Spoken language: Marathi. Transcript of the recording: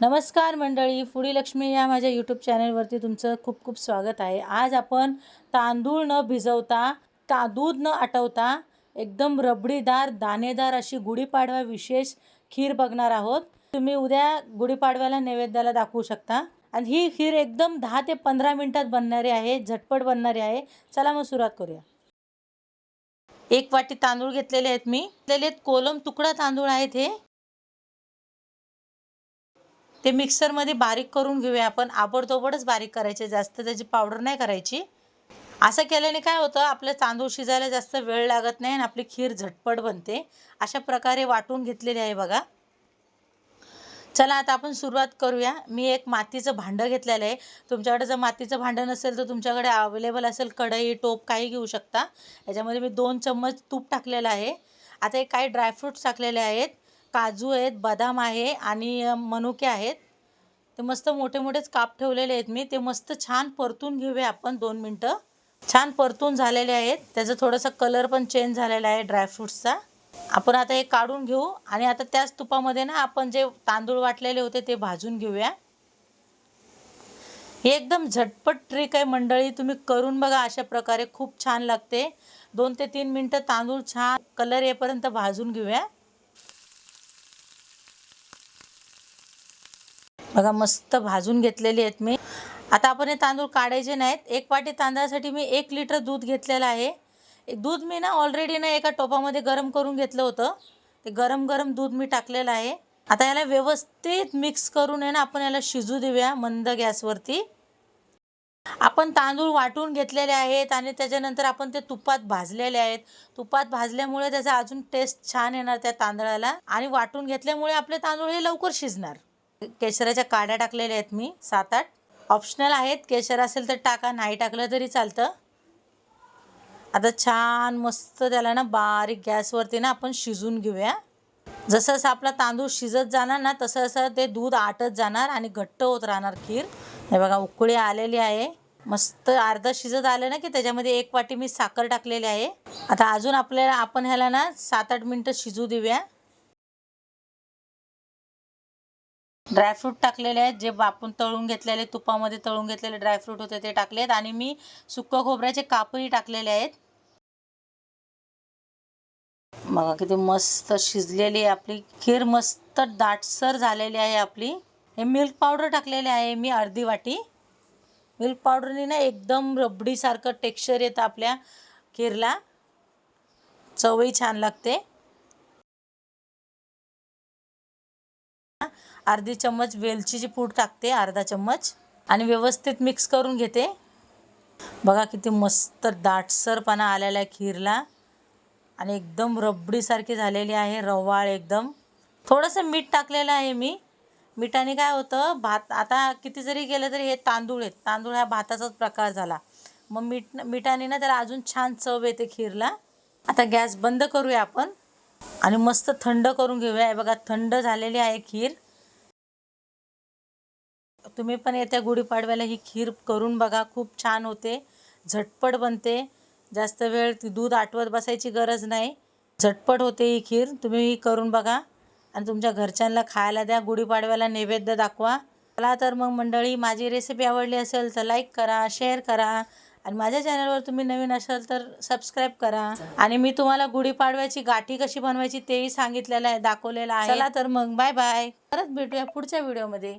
नमस्कार मंडळी फुडी लक्ष्मी या माझ्या यूट्यूब चॅनलवरती तुमचं खूप खूप स्वागत आहे. आज आपण तांदूळ न भिजवता ता दूध न आटवता एकदम रबडीदार दाणेदार अशी गुढीपाडवा विशेष खीर बघणार आहोत. तुम्ही उद्या गुढीपाडव्याला नैवेद्याला दाखवू शकता. आणि ही खीर एकदम दहा ते पंधरा मिनटात बनणारी आहे झटपट बनणारी आहे. चला मग सुरुवात करूया. एक वाटी तांदूळ घेतलेले आहेत मी. घेतलेले कोलम तुकडा तांदूळ आहेत हे. ते मिक्सरमध्ये बारीक करून घेऊया आपण. आबडतोबडच बारीक करायचे जास्त त्याची पावडर नाही करायची. असं केल्याने काय होतं आपलं तांदूळ शिजायला जास्त वेळ लागत नाही आणि आपली खीर झटपट बनते. अशा प्रकारे वाटून घेतलेली आहे बघा. चला आता आपण सुरुवात करूया. मी एक मातीचं भांडं घेतलेलं आहे. तुमच्याकडे जर मातीचं भांडं नसेल तर तुमच्याकडे अवेलेबल असेल कढई टोप काही घेऊ शकता. याच्यामध्ये मी दोन चम्मच तूप टाकलेलं आहे. आता एक काही ड्रायफ्रूट्स टाकलेले आहेत. काजू आहेत बदाम आहे आणि मनुके आहेत. ते मस्त मोठे मोठेच काप ठेवलेले आहेत मी. ते मस्त छान परतून घेऊया आपण दोन मिनटं. छान परतून झालेले आहेत. त्याचं थोडंसं कलर पण चेंज झालेला आहे ड्रायफ्रूट्सचा आपण आता हे काढून घेऊ आणि आता त्याच तुपामध्ये ना आपण जे तांदूळ वाटलेले होते ते भाजून घेऊया. हे एकदम झटपट ट्रिक आहे मंडळी. तुम्ही करून बघा अशा प्रकारे. खूप छान लागते. दोन ते तीन मिनटं तांदूळ छान कलर येईपर्यंत भाजून घेऊया. बघा मस्त भाजून घेतलेली आहेत मी. आता आपण हे तांदूळ काढायचे नाहीत. एक वाटी तांदळासाठी मी एक लिटर दूध घेतलेलं आहे. एक दूध मी ना ऑलरेडी ना एका टोपामध्ये गरम करून घेतलं होतं. ते गरम गरम दूध मी टाकलेलं आहे. आता याला व्यवस्थित मिक्स करून आहे ना आपण याला शिजू देऊया मंद गॅसवरती. आपण तांदूळ वाटून घेतलेले आहेत आणि त्याच्यानंतर आपण ते तुपात भाजलेले आहेत. तुपात भाजल्यामुळे त्याचा अजून टेस्ट छान येणार त्या तांदळाला. आणि वाटून घेतल्यामुळे आपले तांदूळ हे लवकर शिजणार. केशराच्या काड्या टाकलेल्या आहेत मी सात आठ. ऑप्शनल आहेत. केशर असेल तर टाका नाही टाकलं तरी चालतं. आता छान मस्त त्याला ना बारीक गॅसवरती ना आपण शिजून घेऊया. जसं जसं आपला तांदूळ शिजत जाणार ना तसं तसं ते दूध आटत जाणार आणि घट्ट होत राहणार खीर. हे बघा उकळी आलेली आहे. मस्त अर्धा शिजत आलं ना की त्याच्यामध्ये एक वाटी मी साखर टाकलेली आहे. आता अजून आपल्याला आपण ह्याला ना सात आठ मिनटं शिजू देऊया. ड्रायफ्रूट टाकलेले आहेत जे आपण तळून घेतलेले तुपामध्ये तळून घेतलेले ड्रायफ्रूट होते ते टाकलेत आणि मी सुक्क खोबऱ्याचे कापही टाकलेले आहेत. बघा किती मस्त शिजलेली आहे आपली. खीर मस्त दाटसर झालेली आहे आपली. हे मिल्क पावडर टाकलेले आहे मी अर्धी वाटी. मिल्क पावडरने ना एकदम रबडीसारखं टेक्स्चर येतं आपल्या खीरला. चवही छान लागते. अर्धी चम्मच वेलचीची पूड टाकते अर्धा चम्मच आणि व्यवस्थित मिक्स करून घेते. बघा किती मस्त दाटसरपणा आलेला आहे खीरला. आणि एकदम रबडीसारखी झालेली आहे रवाळ एकदम. थोडंसं मीठ टाकलेलं आहे मी. मिठाने काय होतं भात आता किती जरी गेलं तरी हे तांदूळ आहेत. तांदूळ हा भाताचाच प्रकार झाला. मग मीठ मिठाने ना त्याला अजून छान चव येते खीरला. आता गॅस बंद करूया आपण. आणि मस्त थंड करून घेऊया. बघा थंड झालेली आहे खीर. तुम्ही पण येत्या गुढीपाडव्याला ही खीर करून बघा खूप छान होते. झटपट बनते. जास्त वेळ ती दूध आटवत बसायची गरज नाही. झटपट होते ही खीर तुम्ही ही करून बघा. आणि तुमच्या घरच्यांना खायला द्या गुढीपाडव्याला नैवेद्य दाखवा. मला तर मग मंडळी माझी रेसिपी आवडली असेल तर लाईक करा शेअर करा. आणि माझ्या चॅनलवर तुम्ही नवीन असाल तर सबस्क्राईब करा. आणि मी तुम्हाला गुढीपाडव्याची गाठी कशी बनवायची तेही सांगितलेलं आहे दाखवलेलं आहे. चला तर मग बाय बाय परत भेटूया पुढच्या व्हिडिओमध्ये